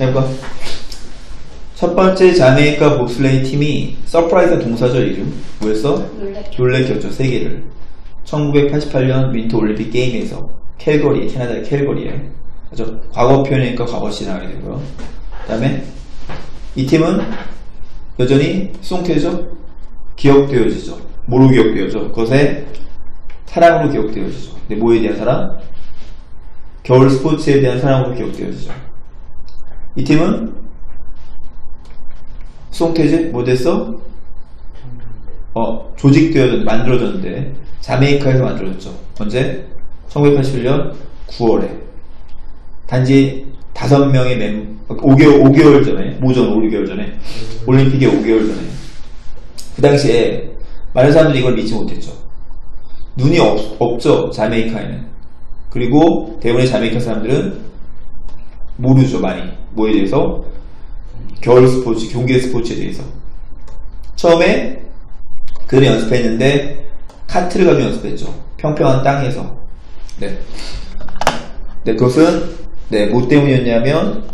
해봐. 첫 번째 자메이카 봅슬레이 팀이 서프라이즈 동사죠 이름 뭐였어? 놀래. 놀래켰죠 세계를 1988년 윈터 올림픽 게임에서 캘거리 캐나다의 캘거리에 그죠? 과거 표현이니까 과거시 나가게 되고요 그 다음에 이 팀은 여전히 수송태죠 기억되어지죠 뭐로 기억되어져? 그것에 사랑으로 기억되어지죠 근데 뭐에 대한 사랑? 겨울 스포츠에 대한 사랑으로 기억되어지죠 이 팀은 뭐 됐어? 어, 조직되어졌, 만들어졌는데, 자메이카에서 만들어졌죠. 언제? 1981년 9월에. 단지 5명의 멤, 5개월, 5개월 전에, 모전 5개월 전에, 올림픽의 5개월 전에. 그 당시에, 많은 사람들이 이걸 믿지 못했죠. 눈이 없, 없죠, 자메이카에는. 그리고 대부분의 자메이카 사람들은 모르죠, 많이. 뭐에 대해서? 겨울 스포츠, 경기 스포츠에 대해서. 처음에 그를 연습했는데 카트를 가지고 연습했죠. 평평한 땅에서. 네. 네, 그것은 네, 뭐 때문이었냐면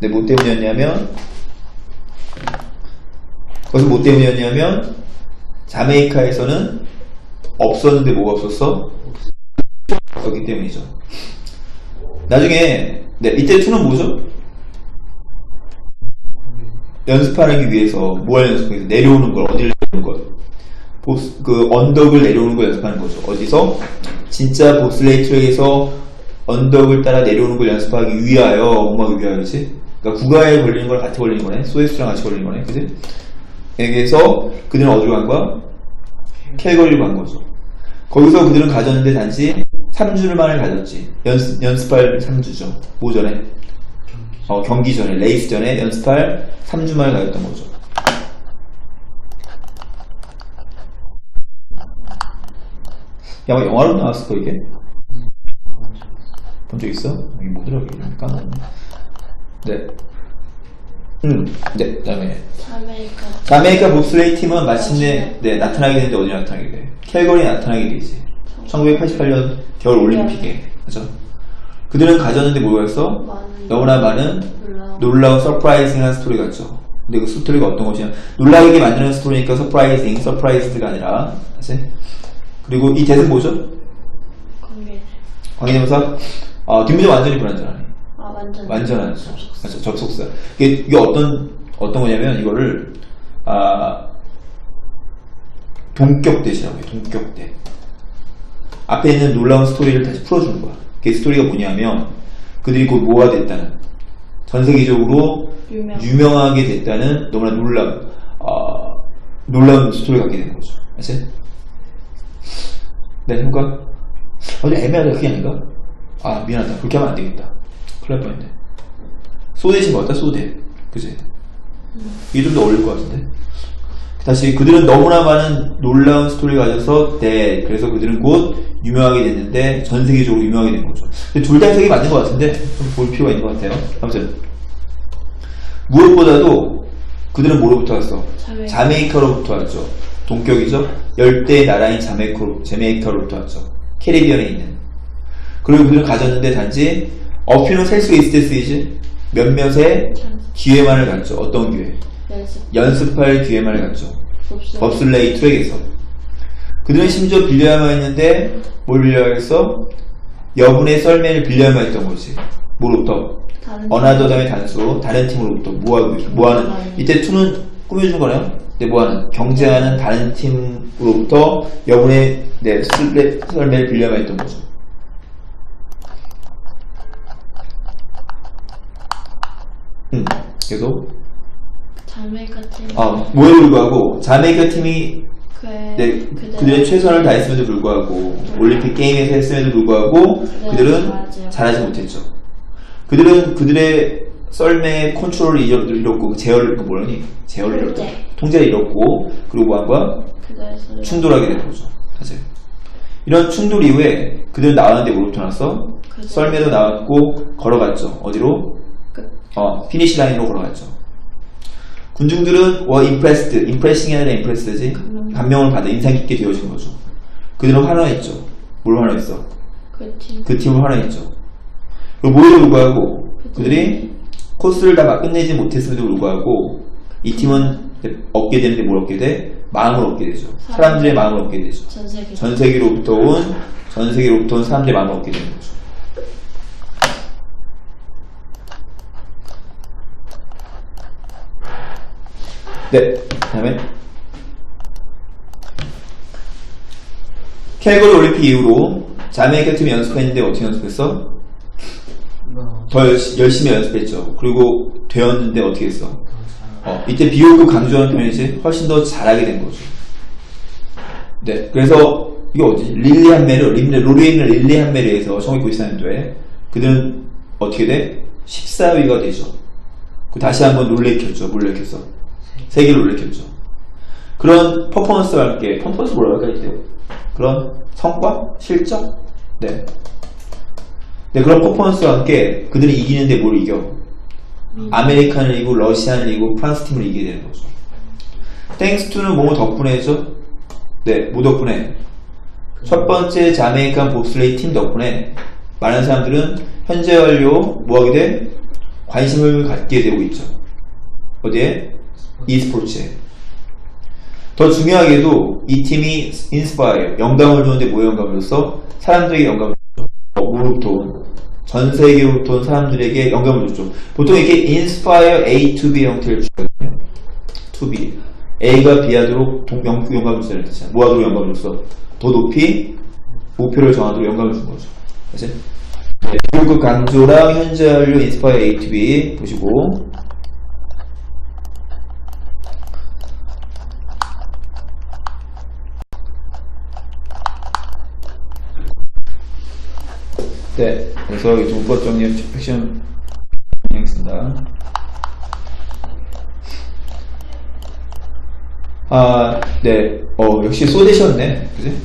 네, 뭐 때문이었냐면 그것은 뭐 때문이었냐면 자메이카에서는 없었는데 뭐가 없었어? 없었기 때문이죠. 나중에 네, 이때 투는 뭐죠? 연습하기 위해서 뭘 연습하기 위해서 내려오는 걸 어디를 내려오는 걸? 보스, 그 언덕을 내려오는 걸 연습하는 거죠. 어디서? 진짜 보슬레이 트랙에서 언덕을 따라 내려오는 걸 연습하기 위하여 엄마기 위하여지 그러니까 국가에 걸리는 걸 같이 걸리는 거네. 소에스랑 같이 걸리는 거네. 그지 여기에서 그들은 어디로 간 거야? 캘거리로 간 거죠. 거기서 그들은 가졌는데 단지 3주만을 가졌지 연습, 연습할 3주죠 오전에 어, 경기 전에, 레이스 전에 연습할 3주 만에 가졌던 거죠. 야, 뭐 영화로 나왔을 거, 이게? 본 적 있어? 여기 뭐더라, 이게? 까먹었네. 네. 음, 네, 그 다음에. 자메이카. 자메이카 봅슬레이 팀은 마침내, 네, 나타나게 되는데 어디 나타나게 돼? 캘거리에 나타나게 되지. 1988년 겨울 올림픽에. 그죠? 그들은 가졌는데 뭐였어? 너무나 많은 놀라운 서프라이징한 스토리 같죠. 근데 그 스토리가 어떤 것이냐 놀라게 만드는 스토리니까 서프라이징, 서프라이즈가 아니라 그치? 그리고 이 대은 뭐죠? 관계. 관계대명사 어, 뒷문제 완전히 불완전하네. 아 완전. 그렇죠. 접속사. 이게, 이게 어떤 어떤 거냐면 이거를 아 동격대시라고 해요. 동격 대. 앞에 있는 놀라운 스토리를 다시 풀어주는 거야. 그 스토리가 뭐냐면 그들이 곧 뭐가 됐다는 전 세계적으로 유명. 유명하게 됐다는 너무나 놀라운 어, 놀라운 스토리가 갖게 된 거죠. 알지? 네, 해볼까? 어제 애매하다 그게 아닌가? 아 미안하다 그렇게 하면 안 되겠다. 큰일 날 뻔했네. 소 대신 뭐였다? 소대. 그지? 이게 좀 더 어울릴 것 같은데. 다시 그들은 너무나 많은 놀라운 스토리를 가져서 네 그래서 그들은 곧 유명하게 됐는데 전 세계적으로 유명하게 된 거죠. 근데 둘다 해석이 맞는 것 같은데 좀 볼 필요가 있는 것 같아요. 아무튼 무엇보다도 그들은 뭐로부터 왔어? 자메이카. 자메이카로부터 왔죠. 동격이죠. 열대 나라인 자메이카로, 자메이카로부터 왔죠. 캐리비안에 있는. 그리고 그들은 가졌는데 단지 어필은 셀수 있을 때 쓰이지 몇몇의 기회만을 갖죠. 어떤 기회? 연습. 연습할 기회만을 갖죠. 법슬레이 트랙에서. 그들은 심지어 빌려야만 했는데 뭘 빌려야겠어? 여분의 썰매를 빌려야만 했던 거지. 뭐로부터? 다른. 어나더 다음에 단수 다른 팀으로부터 뭐하고 뭐하는 이때 투는 꾸며준 거네요. 근데 뭐하는 경쟁하는 다른 팀으로부터 여분의 네 썰매, 썰매를 빌려야만 했던 거죠. 음, 계속 자메이카 팀. 아 뭐에 불구하고 자메이카 팀이 그의 네, 그들의 최선을 다했음에도 불구하고 올림픽 게임에서 했음에도 불구하고 그들은 잘하지 잘하지 못했죠. 그들은 그들의 썰매의 컨트롤을 잃었고 그 제어를 그 뭐라니 제어를 잃었고 통제. 통제를 잃었고 그리고 뭐한 거야 그래서 충돌하게 된 거죠. 사실 이런 충돌 이후에 그들은 나왔는데 뭐로부터 나왔어? 썰매도 나왔고 걸어갔죠. 어디로? 끝. 어 피니시 라인으로 걸어갔죠. 군중들은 와 임프레스드, 임프레싱이 아니라 감명. 감명을 받아 인상 깊게 되어진 거죠. 그들은 환호했죠. 뭘 환호했어? 그 팀. 그 팀을 환호했죠. 그리고 뭐에도 불구하고 그들이 코스를 다 끝내지 못했음에도 불구하고 이 팀은 얻게 되는데 뭘 얻게 돼? 마음을 얻게 되죠. 사람들의 마음을 얻게 되죠. 전 세계. 전 세계로부터 온, 전 세계로부터 온 사람들의 마음을 얻게 되는 거죠. 네, 그 다음에 캘거리 올림픽 이후로 자메이카 팀이 연습했는데 어떻게 연습했어? 뭐, 더 열심히 연습했죠. 그리고 되었는데 어떻게 했어? 어, 이때 비교급 강조하는 편이지 훨씬 더 잘하게 된 거죠. 네, 그래서 이게 어디? 릴리 한 메르, 림레, 로리엔을 릴리 한 메르에서 1994년도에 그들은 어떻게 돼? 14위가 되죠. 그 다시 한번 놀래켰죠. 놀래켰어. 세계를 놀래켰죠. 그런 퍼포먼스와 함께 퍼포먼스 뭐라고 할까 이때? 그런 성과, 실적, 네. 네 그런 퍼포먼스와 함께 그들이 이기는데 뭘 이겨? 아메리칸을 이기고 러시아를 이기고 프랑스 팀을 이기게 되는 거죠. 땡스 투는 뭐 덕분에죠? 네, 뭐 덕분에? 첫 번째 자메이칸 봅슬레이 팀 덕분에 많은 사람들은 현재 완료 뭐 하게 돼? 관심을 갖게 되고 있죠. 어디에? E스포츠에. 더 중요하게도 이 팀이 인스파이어, 영감을 주는데 뭐 영감을 줬어? 사람들에게 영감을 줬죠. 뭐로부터 온? 사람들에게 영감을 줬죠. 보통 이렇게 인스파이어 A to B 형태를 주거든요. to B. A가 B하도록 동- 영, 영감을 주다는 뜻이야. 뭐하도록 영감을 줬어? 더 높이 목표를 정하도록 영감을 준 거죠. 네, 교육 강조랑 현재 완료 인스파이어 A to B 보시고 네, 그래서 이 동법 정리 팩션 진행했습니다. 아, 네, 어, 역시 소댓이었네, 그지?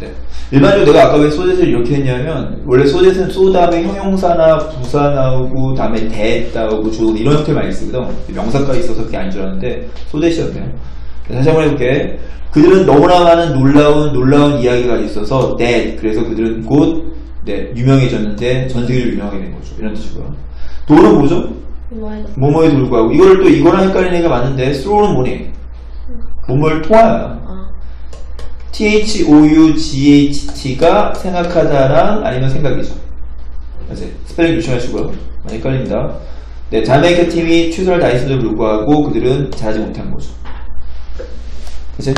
네. 일반적으로 내가 아까 왜 소댓을 이렇게 했냐면, 원래 소댓은 소 다음에 형용사나 부사 나오고, 다음에 대 나오고, 주 이런 형태 많이 쓰거든. 명사까지 있어서 그게 아닌 줄 알았는데, 소댓이었네요. 네, 다시 한번 해볼게. 그들은 너무나 많은 놀라운, 놀라운 이야기가 있어서, that. 그래서 그들은 곧, 네, 유명해졌는데, 전 세계로 유명하게 된 거죠. 이런 뜻이고요. 도는 뭐죠? 뭐에 뭐뭐에 불구하고. 이거를 또 이거랑 헷갈리는 애가 많은데, through는 뭐니? 뭐뭐를 통하여. 아, T-H-O-U-G-H-T가 생각하다랑 아니면 생각이죠. 맞지? 스펠링 조심하시고요. 많이 헷갈립니다. 네, 자메이카 팀이 최선을 다했음에도 불구하고 그들은 잘하지 못한 거죠. 그치?